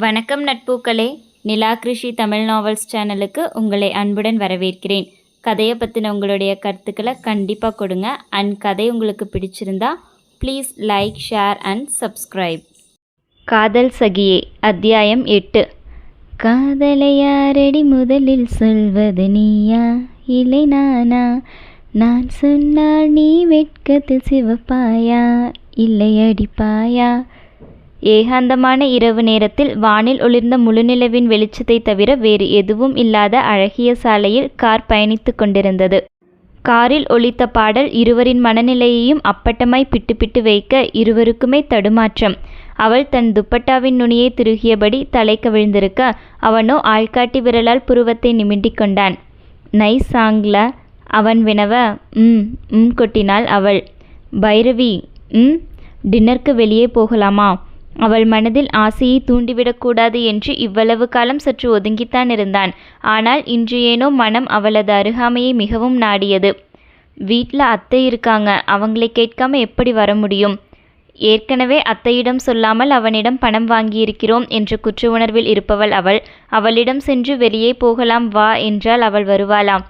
வணக்கம் நட்பூக்களே. நிலா கிருஷி தமிழ் நாவல்ஸ் சேனலுக்கு உங்களை அன்புடன் வரவேற்கிறேன். கதையை பற்றின உங்களுடைய கருத்துக்களை கண்டிப்பாக கொடுங்க. அண்ட் கதை உங்களுக்கு பிடிச்சிருந்தா please like share and subscribe காதல் சகியே அத்தியாயம் எட்டு. காதலை யாரடி முதலில் சொல்வது நீயா? இல்லை நானா? நான் சொன்னால் நீ வெட்கத்தில் சிவப்பாயா? இல்லை அடிப்பாயா? ஏகாந்தமான இரவு நேரத்தில் வானில் ஒளிர்ந்த முழுநிலவின் வெளிச்சத்தை தவிர வேறு எதுவும் இல்லாத அழகிய சாலையில் கார் பயணித்து கொண்டிருந்தது. காரில் ஒலித்த பாடல் இருவரின் மனநிலையையும் அப்பட்டமாய் பிட்டு பிட்டு வைக்க இருவருக்குமே தடுமாற்றம். அவள் தன் துப்பட்டாவின் நுனியை திருகியபடி தலை கவிழ்ந்திருக்க அவனோ ஆள்காட்டி விரலால் புருவத்தை நிமிண்டிக் கொண்டான். நைஸ் சாங்ல அவன் வினவ ம் ம் கொட்டினாள் அவள். பைரவி ம் டின்னருக்கு வெளியே போகலாமா? அவள் மனதில் ஆசையை தூண்டிவிடக்கூடாது என்று இவ்வளவு காலம் சற்று ஒதுங்கித்தான் இருந்தான். ஆனால் இன்று ஏனோ மனம் அவளது அருகாமையை மிகவும் நாடியது. வீட்டில் அத்தை இருக்காங்க. அவங்களை கேட்காம எப்படி வர முடியும்? ஏற்கனவே அத்தையிடம் சொல்லாமல் அவனிடம் பணம் வாங்கியிருக்கிறோம் என்ற குற்ற உணர்வில் இருப்பவள் அவள். அவளிடம் சென்று வெளியே போகலாம் வா என்றால் அவள் வருவாளாம்.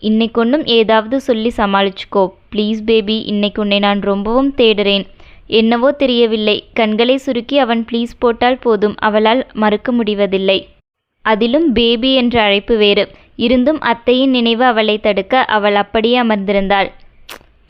இன்னைக்கு ஒன்றும் ஏதாவது சொல்லி சமாளிச்சுக்கோ. ப்ளீஸ் பேபி இன்னைக்கு உன்னை நான் ரொம்பவும் தேடுறேன். என்னவோ தெரியவில்லை. கண்களை சுருக்கி அவன் ப்ளீஸ் போட்டால் போதும். அவளால் மறுக்க முடிவதில்லை. அதிலும் பேபி என்ற அழைப்பு வேறு. இருந்தும் அத்தையின் நினைவு அவளை தடுக்க அவள் அப்படியே அமர்ந்திருந்தாள்.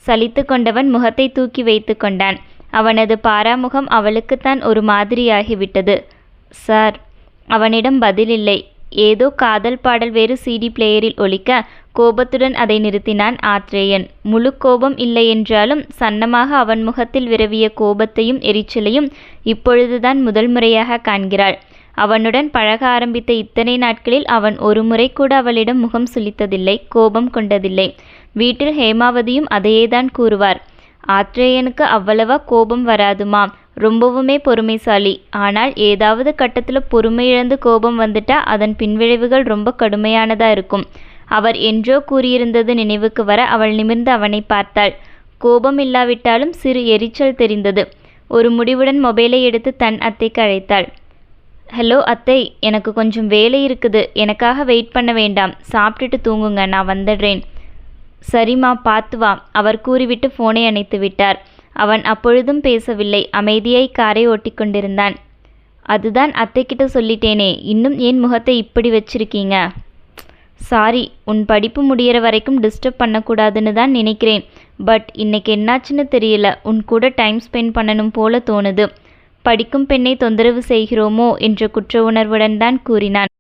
சலித்து கொண்டவன் முகத்தை தூக்கி வைத்து கொண்டான். அவனது பாராமுகம் அவளுக்குத்தான் ஒரு மாதிரியாகிவிட்டது. சார் அவனிடம் பதிலில்லை ஏதோ காதல் பாடல் வேறு சிடி பிளேயரில் ஒலிக்க கோபத்துடன் அதை நிறுத்தினான் ஆத்ரேயன். முழு கோபம் இல்லையென்றாலும் சன்னமாக அவன் முகத்தில் விரவிய கோபத்தையும் எரிச்சலையும் இப்பொழுதுதான் முதல் முறையாக காண்கிறாள். அவனுடன் பழக ஆரம்பித்த இத்தனை நாட்களில் அவன் ஒரு முறை கூட அவளிடம் முகம் சுளித்ததில்லை கோபம் கொண்டதில்லை. வீட்டில் ஹேமாவதியும் அதையேதான் கூறுவார். ஆத்ரேயனுக்கு அவ்வளவா கோபம் வராதுமாம் ரொம்பவுமே பொறுமைசாலி. ஆனால் ஏதாவது கட்டத்தில் பொறுமை இழந்து கோபம் வந்துட்டா அதன் பின்விளைவுகள் ரொம்ப கடுமையானதா இருக்கும். அவர் என்றோ கூறியிருந்தது நினைவுக்கு வர அவள் நிமிர்ந்து அவனை பார்த்தாள். கோபம் இல்லாவிட்டாலும் சிறு எரிச்சல் தெரிந்தது. ஒரு முடிவுடன் மொபைலை எடுத்து தன் அத்தைக்கு அழைத்தாள். ஹலோ அத்தை எனக்கு கொஞ்சம் வேலை இருக்குது. எனக்காக வெயிட் பண்ண வேண்டாம். சாப்பிட்டுட்டு தூங்குங்க. நான் வந்துடுறேன். சரிம்மா பார்த்து வா. அவர் கூறிவிட்டு ஃபோனை அணைத்து விட்டார். அவன் அப்பொழுதும் பேசவில்லை. அமைதியாய் காரை ஓட்டிக்கொண்டிருந்தான். அதுதான் அத்தைக்கிட்ட சொல்லிட்டேனே. இன்னும் ஏன் முகத்தை இப்படி வச்சிருக்கீங்க? சாரி உன் படிப்பு முடியிற வரைக்கும் டிஸ்டர்ப் பண்ணக்கூடாதுன்னு தான் நினைக்கிறேன். பட் இன்னைக்கு என்னாச்சுன்னு தெரியல. உன் கூட டைம் ஸ்பெண்ட் பண்ணணும் போல தோணுது. படிக்கும் பெண்ணை தொந்தரவு செய்கிறோமோ? என்ற குற்ற உணர்வுடன் தான் கூறினான்.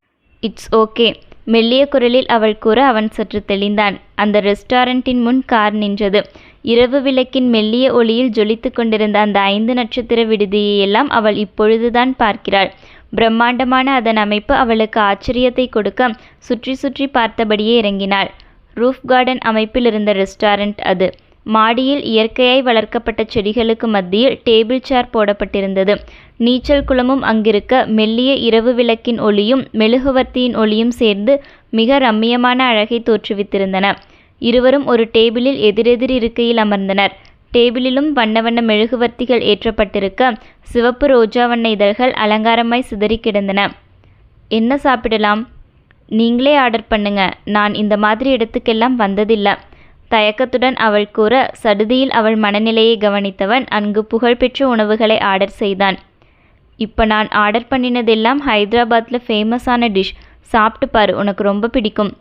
இட்ஸ் ஓகே மெல்லிய குரலில் அவள் கூற அவன் சற்று தெளிந்தான். அந்த ரெஸ்டாரண்டின் முன் கார் நின்றது. இரவு விளக்கின் மெல்லிய ஒளியில் ஜொலித்து கொண்டிருந்த அந்த ஐந்து நட்சத்திர விடுதியையெல்லாம் அவள் இப்பொழுதுதான் பார்க்கிறாள். பிரம்மாண்டமான அதன் அமைப்பு அவளுக்கு ஆச்சரியத்தை கொடுக்க சுற்றி சுற்றி பார்த்தபடியே இறங்கினாள். ரூஃப் கார்டன் அமைப்பில் இருந்த ரெஸ்டாரண்ட் அது. மாடியில் இயற்கையாய் வளர்க்கப்பட்ட செடிகளுக்கு மத்தியில் டேபிள் சேர் போடப்பட்டிருந்தது. நீச்சல் குளமும் அங்கிருக்க மெல்லிய இரவு விளக்கின் ஒளியும் மெழுகுவர்த்தியின் ஒளியும் சேர்ந்து மிக ரம்மியமான அழகை தோற்றுவித்திருந்தன. இருவரும் ஒரு டேபிளில் எதிரெதிர் இருக்கையில் அமர்ந்தனர். டேபிளிலும் வண்ண வண்ண மெழுகுவர்த்திகள் ஏற்றப்பட்டிருக்க சிவப்பு ரோஜா வண்ண இதழ்கள் அலங்காரமாய் சிதறி கிடந்தன. என்ன சாப்பிடலாம்? நீங்களே ஆர்டர் பண்ணுங்க. நான் இந்த மாதிரி இடத்துக்கெல்லாம் வந்ததில்லை. தயக்கத்துடன் அவள் கூற சடுதியில் அவள் மனநிலையை கவனித்தவன் அங்கு புகழ்பெற்ற உணவுகளை ஆர்டர் செய்தான். இப்போ நான் ஆர்டர் பண்ணினதெல்லாம் ஹைதராபாத்தில் ஃபேமஸான டிஷ் சாப்பிட்டு பாரு உனக்கு ரொம்ப பிடிக்கும்.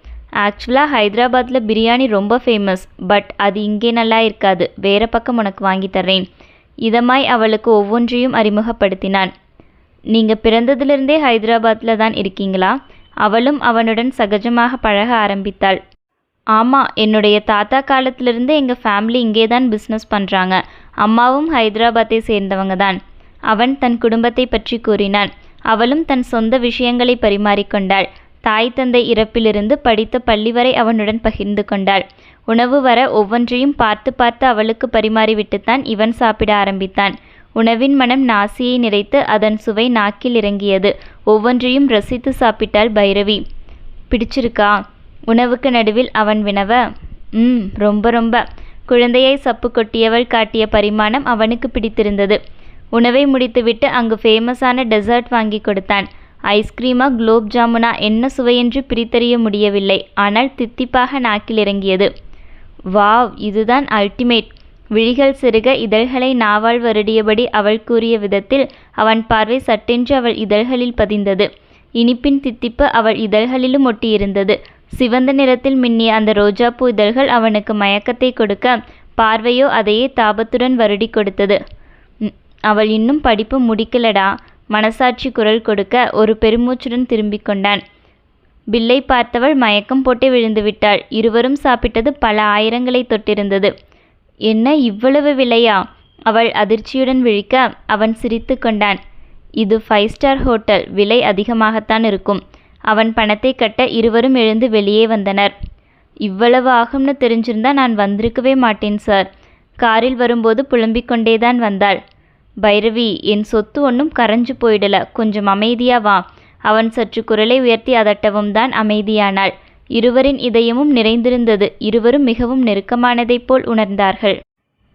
ஆக்சுவலாக ஹைதராபாத்தில் பிரியாணி ரொம்ப ஃபேமஸ் பட் அது இங்கே நல்லா இருக்காது. வேற பக்கம் உனக்கு வாங்கி தர்றேன். இதமாய் அவளுக்கு ஒவ்வொன்றையும் அறிமுகப்படுத்தினான். நீங்கள் பிறந்ததிலிருந்தே ஹைதராபாத்தில் தான் இருக்கீங்களா? அவளும் அவனுடன் சகஜமாக பழக ஆரம்பித்தாள். ஆமாம் என்னுடைய தாத்தா காலத்திலிருந்து எங்கள் ஃபேமிலி இங்கே தான் பிஸ்னஸ் பண்ணுறாங்க அம்மாவும் ஹைதராபாத்தை சேர்ந்தவங்க தான் அவன் தன் குடும்பத்தை பற்றி கூறினான். அவளும் தன் சொந்த விஷயங்களை பரிமாறிக்கொண்டாள் தாய் தந்தை இறப்பிலிருந்து படித்த பள்ளி வரை அவனுடன் பகிர்ந்து கொண்டாள். உணவு வர ஒவ்வொன்றையும் பார்த்து பார்த்து அவளுக்கு பரிமாறிவிட்டுத்தான் இவன் சாப்பிட ஆரம்பித்தான். உணவின் மனம் நாசியை நிறைத்து அதன் சுவை நாக்கில் இறங்கியது. ஒவ்வொன்றையும் ரசித்து சாப்பிட்டாள் பைரவி. பிடிச்சிருக்கா? உணவுக்கு நடுவில் அவன் வினவ ம் ரொம்ப ரொம்ப. குழந்தையை சப்பு கொட்டியவள் காட்டிய பரிமாணம் அவனுக்கு பிடித்திருந்தது. உணவை முடித்துவிட்டு அங்கு ஃபேமஸான டெசர்ட் வாங்கி கொடுத்தான். ஐஸ்கிரீமா குலோப் ஜாமுனா என்ன சுவையென்று பிரித்தறிய முடியவில்லை. ஆனால் தித்திப்பாக நாக்கில் இறங்கியது. வாவ் இதுதான் அல்டிமேட் விழிகள் சிறுக இதழ்களை நாவால் வருடியபடி அவள் கூறிய விதத்தில் அவன் பார்வை சட்டென்று அவள் இதழ்களில் பதிந்தது. இனிப்பின் தித்திப்பு அவள் இதழ்களிலும் ஒட்டியிருந்தது. சிவந்த நிறத்தில் மின்னிய அந்த ரோஜாப்பூ இதழ்கள் அவனுக்கு மயக்கத்தை கொடுக்க பார்வையோ அதையே தாபத்துடன் வருடி கொடுத்தது. அவள் இன்னும் படிப்பு முடிக்கலடா. மனசாட்சி குரல் கொடுக்க ஒரு பெருமூச்சுடன் திரும்பிக் கொண்டான். பில்லை பார்த்தவள் மயக்கம் போட்டே விழுந்து விட்டாள். இருவரும் சாப்பிட்டது பல ஆயிரங்களை தொட்டிருந்தது. என்ன இவ்வளவு விலையா? அவள் அதிர்ச்சியுடன் விழிக்க அவன் சிரித்து கொண்டான். இது ஃபைவ் ஸ்டார் ஹோட்டல் விலை அதிகமாகத்தான் இருக்கும். அவன் பணத்தை கட்ட இருவரும் எழுந்து வெளியே வந்தனர். இவ்வளவு ஆகும்னு தெரிஞ்சிருந்தா நான் வந்திருக்கவே மாட்டேன் சார். காரில் வரும்போது புலம்பிக் கொண்டேதான் வந்தாள். பைரவி என் சொத்து ஒன்றும் கரைஞ்சு போயிடல. கொஞ்சம் அமைதியா வா. அவன் சற்று குரலை உயர்த்தி அதட்டவும் தான் அமைதியானாள். இருவரின் இதயமும் நிறைந்திருந்தது. இருவரும் மிகவும் நெருக்கமானதைப் போல் உணர்ந்தார்கள்.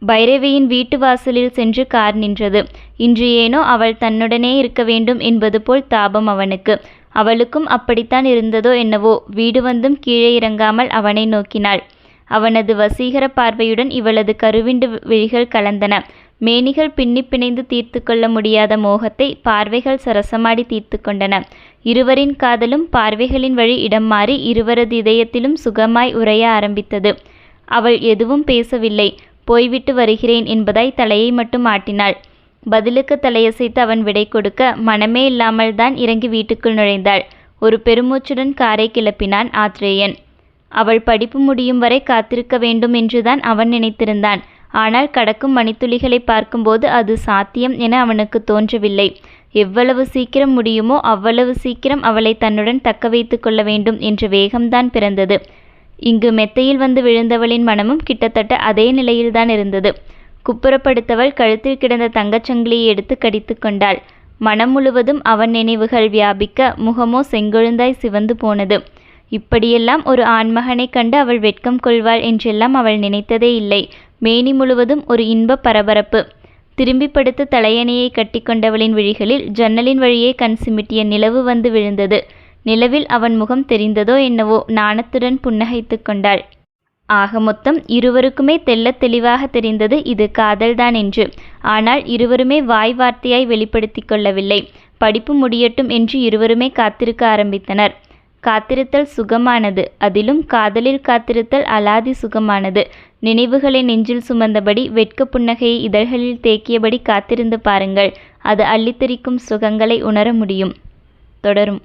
பைரவியின் வீட்டு வாசலில் சென்று கார் நின்றது. இன்று ஏனோ அவள் தன்னுடனே இருக்க வேண்டும் என்பது போல் தாபம் அவனுக்கு. அவளுக்கும் அப்படித்தான் இருந்ததோ என்னவோ. வீடு வந்தும் கீழே இறங்காமல் அவனை நோக்கினாள். அவனது வசீகர பார்வையுடன் இவளது கருவிண்டு விழிகள் கலந்தன. மேனிகள் பின்னி பிணைந்து தீர்த்து கொள்ள முடியாத மோகத்தை பார்வைகள் சரசமாடி தீர்த்து கொண்டன. இருவரின் காதலும் பார்வைகளின் வழி இடம் மாறி இருவரது இதயத்திலும் சுகமாய் உரைய ஆரம்பித்தது. அவள் எதுவும் பேசவில்லை. போய்விட்டு வருகிறேன் என்பதாய் தலையை மட்டும் ஆட்டினாள். பதிலுக்கு தலையசைத்து அவன் விடை கொடுக்க மனமே இல்லாமல் தான் இறங்கி வீட்டுக்குள் நுழைந்தாள். ஒரு பெருமூச்சுடன் காரை கிளப்பினான் ஆத்ரேயன். அவள் படிப்பு முடியும் வரை காத்திருக்க வேண்டும் என்றுதான் அவன் நினைத்திருந்தான். ஆனால் கடக்கும் மணித்துளிகளை பார்க்கும்போது அது சாத்தியம் என அவனுக்கு தோன்றவில்லை. எவ்வளவு சீக்கிரம் முடியுமோ அவ்வளவு சீக்கிரம் அவளை தன்னுடன் தக்க வைத்து கொள்ள வேண்டும் என்ற வேகம்தான் பிறந்தது. இங்கு மெத்தையில் வந்து விழுந்தவளின் மனமும் கிட்டத்தட்ட அதே நிலையில்தான் இருந்தது. குப்புறப்படுத்தவள் கழுத்தில் கிடந்த தங்கச்சங்கிலியை எடுத்து கடித்து கொண்டாள். மனம் முழுவதும் அவன் நினைவுகள் வியாபிக்க முகமோ செங்கொழுந்தாய் சிவந்து போனது. இப்படியெல்லாம் ஒரு ஆண்மகனைக் கண்டு அவள் வெட்கம் கொள்வாள் என்றெல்லாம் அவள் நினைத்ததே இல்லை. மேனி முழுவதும் ஒரு இன்ப பரபரப்பு. திரும்பி படுத்து தலையணையை கட்டிக்கொண்டவளின் விழிகளில் ஜன்னலின் வழியே கண் சிமிட்டிய நிலவு வந்து விழுந்தது. நிலவில் அவன் முகம் தெரிந்ததோ என்னவோ நாணத்துடன் புன்னகைத்து கொண்டாள். ஆக மொத்தம் இருவருக்குமே தெள்ளத் தெளிவாக தெரிந்தது இது காதல்தான் என்று. ஆனால் இருவருமே வாய் வார்த்தையாய் வெளிப்படுத்திக் கொள்ளவில்லை. படிப்பு முடியட்டும் என்று இருவருமே காத்திருக்க ஆரம்பித்தனர். காத்திருத்தல் சுகமானது. அதிலும் காதலில் காத்திருத்தல் அலாதி சுகமானது. நினைவுகளை நெஞ்சில் சுமந்தபடி வெட்க புன்னகையை இதழ்களில் தேக்கியபடி காத்திருந்து பாருங்கள். அது அள்ளித்தெரிக்கும் சுகங்களை உணர முடியும். தொடரும்.